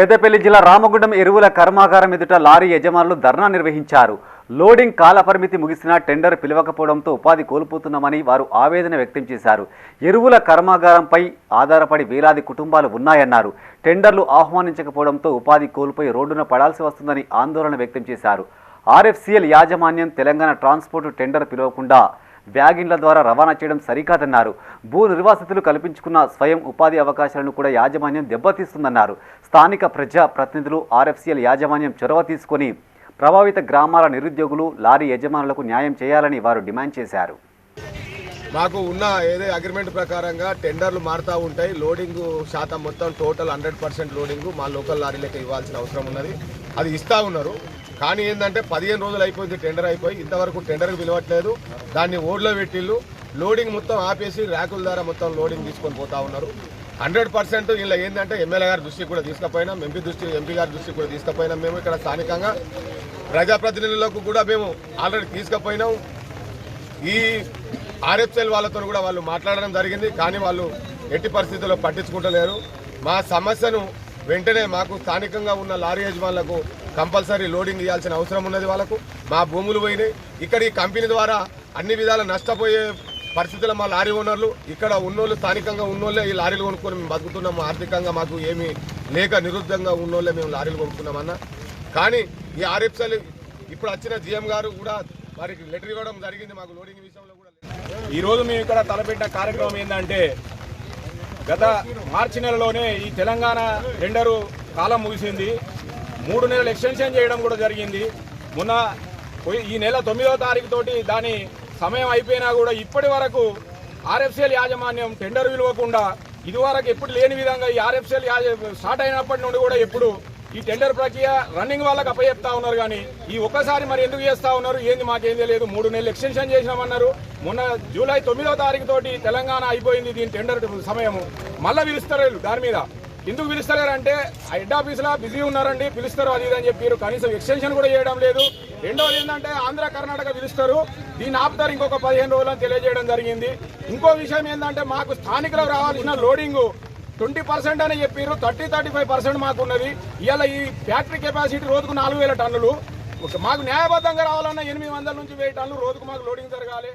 పెద్దపల్లి జిల్లా రామగుండం ఎరువుల కర్మాగారం ఎదుట లారీ యజమానులు ధర్నా నిర్వహించారు. లోడింగ్ కాలపరిమితి ముగిసినా టెండర్ పిలవకపోవడంతో ఉపాధి కోల్పోతున్నామని వారు ఆవేదన వ్యక్తం చేశారు. ఎరువుల కర్మాగారంపై ఆధారపడి వేలాది కుటుంబాలు ఉన్నాయన్నారు. టెండర్లు ఆహ్వానించకపోవడంతో ఉపాధి కోల్పోయి రోడ్డున పడాల్సి వస్తుందని ఆందోళన వ్యక్తం చేశారు. ఆర్ఎఫ్సిఎల్ యాజమాన్యం తెలంగాణ ట్రాన్స్పోర్ట్ టెండర్ పిలవకుండా వ్యాగిన్ల ద్వారా రవాణా చేయడం సరికాదన్నారు. భూ నిర్వాసితులు కల్పించుకున్న స్వయం ఉపాధి అవకాశాలను కూడా యాజమాన్యం దెబ్బతీస్తుందన్నారు. స్థానిక ప్రజా ప్రతినిధులు ఆర్ఎఫ్సిఎల్ యాజమాన్యం చొరవ తీసుకొని ప్రభావిత గ్రామాల నిరుద్యోగులు లారీ యజమానులకు న్యాయం చేయాలని వారు డిమాండ్ చేశారు. మాకు ఉన్న ఏదో అగ్రిమెంట్ ప్రకారంగా టెండర్లు మారుతూ ఉంటాయి. లోడింగ్ శాతం మొత్తం టోటల్ హండ్రెడ్ పర్సెంట్ లోడింగ్ మా లోకల్ లారీలకి ఇవ్వాల్సిన అవసరం ఉన్నది. అది ఇస్తా ఉన్నారు. కానీ ఏంటంటే పదిహేను రోజులు అయిపోయింది టెండర్ అయిపోయి. ఇంతవరకు టెండర్కి పిలవట్లేదు. దాన్ని ఓడ్లో పెట్టిళ్ళు. లోడింగ్ మొత్తం ఆపేసి ర్యాకుల ద్వారా మొత్తం లోడింగ్ తీసుకొని పోతా ఉన్నారు. హండ్రెడ్ పర్సెంట్ ఇలా ఏంటంటే ఎమ్మెల్యే గారి దృష్టికి కూడా తీసుకుపోయినాం ఎంపీ దృష్టి ఎంపీ గారి దృష్టికి కూడా తీసుకుపోయినాం మేము ఇక్కడ స్థానికంగా ప్రజాప్రతినిధులకు కూడా మేము ఆల్రెడీ తీసుకుపోయినాం. ఈ ఆర్ఎఫ్సీఎల్ వాళ్ళతో కూడా వాళ్ళు మాట్లాడడం జరిగింది కానీ వాళ్ళు ఎట్టి పరిస్థితుల్లో పట్టించుకుంటలేరు. మా సమస్యను వెంటనే మాకు స్థానికంగా ఉన్న లారీ యజమానులకు కంపల్సరీ లోడింగ్ ఇవ్వాల్సిన అవసరం ఉన్నది వాళ్ళకు. మా భూములు పోయినాయి. ఇక్కడ ఈ కంపెనీ ద్వారా అన్ని విధాల నష్టపోయే పరిస్థితుల్లో మా లారీ ఓనర్లు ఇక్కడ ఉన్నోళ్ళు స్థానికంగా ఉన్నోళ్ళే ఈ లారీలు కొనుక్కొని మేము బతుకుతున్నాము ఆర్థికంగా మాకు ఏమీ లేక నిరుద్ధంగా ఉన్నోళ్ళే మేము లారీలు కొనుక్కున్నామన్నా కానీ ఈ ఆర్ఎఫ్సీలు ఇప్పుడు వచ్చిన జిఎం గారు కూడా వారికి లెటర్ ఇవ్వడం జరిగింది. మాకు లోడింగ్ విషయంలో కూడా ఈరోజు మేము ఇక్కడ తలపెట్టిన కార్యక్రమం ఏంటంటే గత మార్చి నెలలోనే ఈ తెలంగాణ టెండరు కాలం ముగిసింది. మూడు నెలలు ఎక్స్టెన్షన్ చేయడం కూడా జరిగింది. మొన్న పోయి- ఈ నెల తొమ్మిదవ తారీఖు తోటి దాని సమయం అయిపోయినా కూడా ఇప్పటి వరకు ఆర్ఎఫ్సిఎల్ యాజమాన్యం టెండర్ విలువకుండా ఇదివరకు ఎప్పుడు లేని విధంగా ఈ ఆర్ఎఫ్సిఎల్ స్టార్ట్ అయినప్పటి నుండి కూడా ఎప్పుడు ఈ టెండర్ ప్రక్రియ రన్నింగ్ వాళ్ళకి అప్పచెప్తా ఉన్నారు కానీ ఈ ఒక్కసారి మరి ఎందుకు చేస్తా ఉన్నారు? ఏంది మాకేం తెలియదు. మూడు నెలలు ఎక్స్టెన్షన్ చేసినామన్నారు. మొన్న జూలై తొమ్మిదో తారీఖు తోటి తెలంగాణ అయిపోయింది దీని టెండర్ సమయము. మళ్ళీ పిలుస్తారు దాని మీద. ఎందుకు పిలుస్తలేరు అంటే హెడ్ ఆఫీస్లో బిజీ ఉన్నారండి పిలుస్తారు అది అని చెప్పారు కనీసం ఎక్స్టెన్షన్ కూడా చేయడం లేదు. రెండవది ఏంటంటే ఆంధ్ర కర్ణాటక పిలుస్తారు. దీన్ని ఆపుతారు ఇంకొక పదిహేను రోజులని తెలియజేయడం జరిగింది. ఇంకో విషయం ఏంటంటే మాకు స్థానికులకు రావాల్సిన లోడింగ్ ట్వంటీ పర్సెంట్ అని చెప్పారు థర్టీ థర్టీ ఫైవ్ పర్సెంట్ మాకు ఉన్నది ఇవాళ ఈ ఫ్యాక్టరీ కెపాసిటీ రోజుకు నాలుగు వేల టన్నులు. ఒక- మాకు న్యాయబద్ధంగా రావాలన్నా ఎనిమిది వందల నుంచి వెయ్యి టన్నులు రోజుకు మాకు లోడింగ్ జరగాలి.